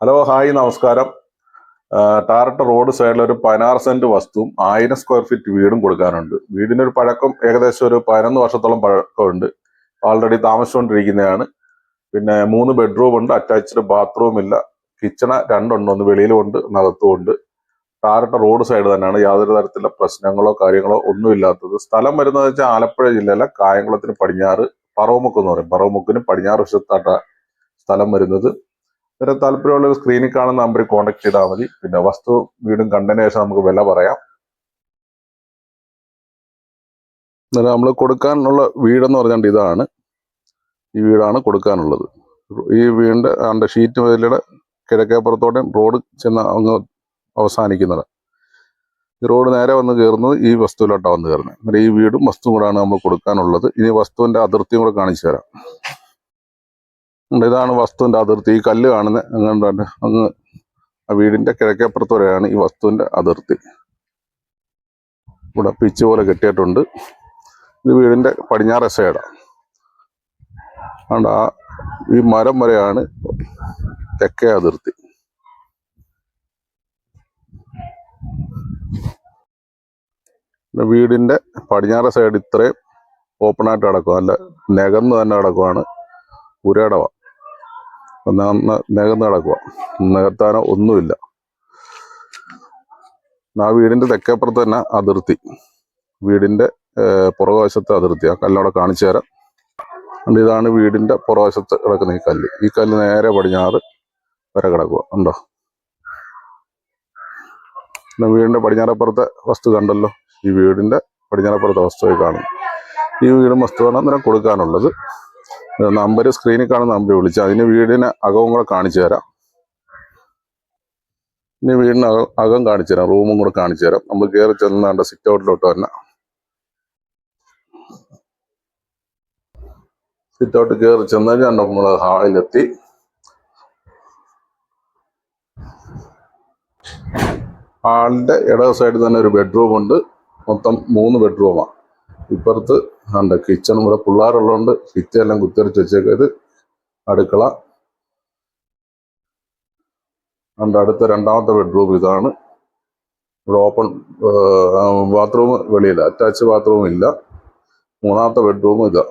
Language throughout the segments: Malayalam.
ഹലോ ഹായ് നമസ്കാരം. ആ, ടാറട്ട റോഡ് സൈഡിൽ ഒരു പതിനാറ് സെന്റ് വസ്തുവും ആയിരം സ്ക്വയർ ഫീറ്റ് വീടും കൊടുക്കാനുണ്ട്. വീടിന് ഒരു പഴക്കം ഏകദേശം ഒരു പതിനൊന്ന് വർഷത്തോളം പഴക്കമുണ്ട്. ഓൾറെഡി താമസിച്ചുകൊണ്ടിരിക്കുന്നതാണ് പിന്നെ മൂന്ന് ബെഡ്റൂം ഉണ്ട് അറ്റാച്ച്ഡ് ബാത്റൂം ഇല്ല. കിച്ചണ രണ്ടുണ്ട് ഒന്ന് വെളിയിലും ഉണ്ട് നകത്തും ഉണ്ട്. ടാറട്ട റോഡ് സൈഡ് തന്നെയാണ്. യാതൊരു തരത്തിലുള്ള പ്രശ്നങ്ങളോ കാര്യങ്ങളോ ഒന്നും ഇല്ലാത്തത്. സ്ഥലം വരുന്നത് വെച്ചാൽ ആലപ്പുഴ ജില്ലയിലെ കായംകുളത്തിന് പടിഞ്ഞാറ് പറവമുക്ക് എന്ന് പറയും. പറവമുക്കിന് പടിഞ്ഞാറ് വശത്താട്ട സ്ഥലം വരുന്നത്. വേറെ താല്പര്യമുള്ള സ്ക്രീനിൽ കാണുന്ന നമ്പറിൽ കോൺടാക്ട് ചെയ്താൽ മതി. പിന്നെ വസ്തു വീടും കണ്ടതിന് ശേഷം നമുക്ക് വില പറയാം. എന്നാലും നമ്മൾ കൊടുക്കാനുള്ള വീടെന്ന് പറഞ്ഞാൽ ഇതാണ്. ഈ വീടാണ് കൊടുക്കാനുള്ളത്. ഈ വീടിന്റെ അതിന്റെ ഷീറ്റ് മുതലയുടെ കിഴക്കേപ്പുറത്തോടെ റോഡ് ചെന്ന് അങ്ങ് അവസാനിക്കുന്നത്. ഈ റോഡ് നേരെ വന്ന് കയറുന്നത് ഈ വസ്തുവിലോട്ടാണ് വന്ന് കയറുന്നത് അന്നേരം ഈ വീടും വസ്തുവും കൂടാണ് നമ്മൾ കൊടുക്കാനുള്ളത്. ഇനി വസ്തുവിന്റെ അതിർത്തിയും കൂടെ കാണിച്ചു തരാം. ഇതാണ് വസ്തുവിന്റെ അതിർത്തി. ഈ കല്ല് കാണുന്ന അങ്ങോട്ട് അങ്ങ് ആ വീടിന്റെ കിഴക്കേപ്പുറത്ത് വരെയാണ് ഈ വസ്തുവിന്റെ അതിർത്തി. ഇവിടെ പിച്ച് പോലെ കെട്ടിയിട്ടുണ്ട്. ഇത് വീടിന്റെ പടിഞ്ഞാറ സൈഡാണ് അതുകൊണ്ട് ആ ഈ മരം വരെയാണ് തെക്കേ അതിർത്തി. വീടിന്റെ പടിഞ്ഞാറ് സൈഡ് ഇത്രയും ഓപ്പണായിട്ട് കിടക്കും. നല്ല നികന്ന് തന്നെ കിടക്കുവാണ് പുരടവ നികന്ന് കിടക്കുക നികത്താനോ ഒന്നുമില്ല. ആ വീടിന്റെ തെക്കേപ്പുറത്ത് തന്നെ അതിർത്തി. വീടിന്റെ പുറകുവശത്തെ അതിർത്തി. ആ കല്ലവിടെ കാണിച്ചു തരാം. അതുകൊണ്ട് ഇതാണ് വീടിന്റെ പുറകുവശത്ത് കിടക്കുന്ന ഈ കല്ല്. ഈ കല്ല് നേരെ പടിഞ്ഞാറ് വരെ കിടക്കുക. ഉണ്ടോ പിന്നെ വീടിന്റെ പടിഞ്ഞാറപ്പുറത്തെ വസ്തു കണ്ടല്ലോ? ഈ വീടിന്റെ പടിഞ്ഞാറപ്പുറത്തെ വസ്തുവായി കാണും ഈ വീടും വസ്തുവാണ് അന്നേരം കൊടുക്കാനുള്ളത്. നമ്പർ സ്ക്രീനിൽ കാണുന്ന നമ്പർ വിളിച്ച് അതിന് വീടിന് അകവും കൂടെ കാണിച്ചു തരാം. ഇനി വീടിന് അകം കാണിച്ചു തരാം. റൂമും കൂടെ കാണിച്ചു തരാം. നമ്മൾ കയറി ചെന്നാണ്ട് സിറ്റ് ഔട്ടിലോട്ട് തന്നെ സിറ്റ് ഔട്ട് കയറി ചെന്ന് കഴിഞ്ഞാൽ നമ്മൾ ഹാളിലെത്തി ഹാളിന്റെ ഇട സൈഡിൽ തന്നെ ഒരു ബെഡ്റൂം ഉണ്ട്. മൊത്തം മൂന്ന് ബെഡ്റൂമാണ് ഇപ്പുറത്ത് ഉണ്ട് കിച്ചണും കൂടെ പിള്ളേരുള്ളതുകൊണ്ട് ഭിത്തിയെല്ലാം കുത്തിരിച്ച് വെച്ചേക്ക് ഇത് അടുക്കള. ഉണ്ട് അടുത്ത രണ്ടാമത്തെ ബെഡ്റൂം ഇതാണ്. ഇവിടെ ഓപ്പൺ ബാത്റൂം വെളിയില്ല. അറ്റാച്ച് ബാത്റൂം ഇല്ല. മൂന്നാമത്തെ ബെഡ്റൂം ഇതാ.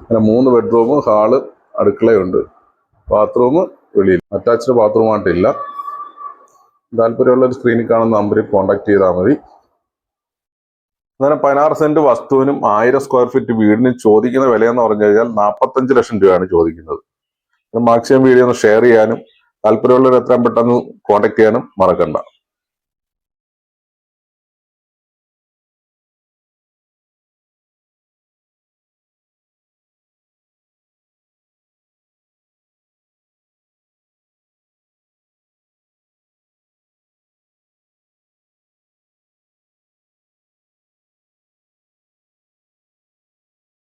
അങ്ങനെ മൂന്ന് ബെഡ്റൂം ഹാൾ അടുക്കളയുണ്ട്. ബാത്റൂം വെളിയിൽ അറ്റാച്ച്ഡ് ബാത്റൂമായിട്ടില്ല താല്പര്യമുള്ള ഒരു സ്ക്രീനിൽ കാണുന്ന നമ്പറിൽ കോൺടാക്ട് ചെയ്താൽ മതി. അങ്ങനെ പതിനാറ് സെന്റ് വസ്തുവിനും ആയിരം സ്ക്വയർ ഫീറ്റ് വീടിനും ചോദിക്കുന്ന വിലയെന്ന് പറഞ്ഞു കഴിഞ്ഞാൽ നാൽപ്പത്തഞ്ച് ലക്ഷം രൂപയാണ് ചോദിക്കുന്നത്. മാക്സിമം വീഡിയോ ഒന്ന് ഷെയർ ചെയ്യാനും താല്പര്യമുള്ളവർ എത്രയും പെട്ടെന്ന് കോൺടാക്ട് ചെയ്യാനും മറക്കണ്ട.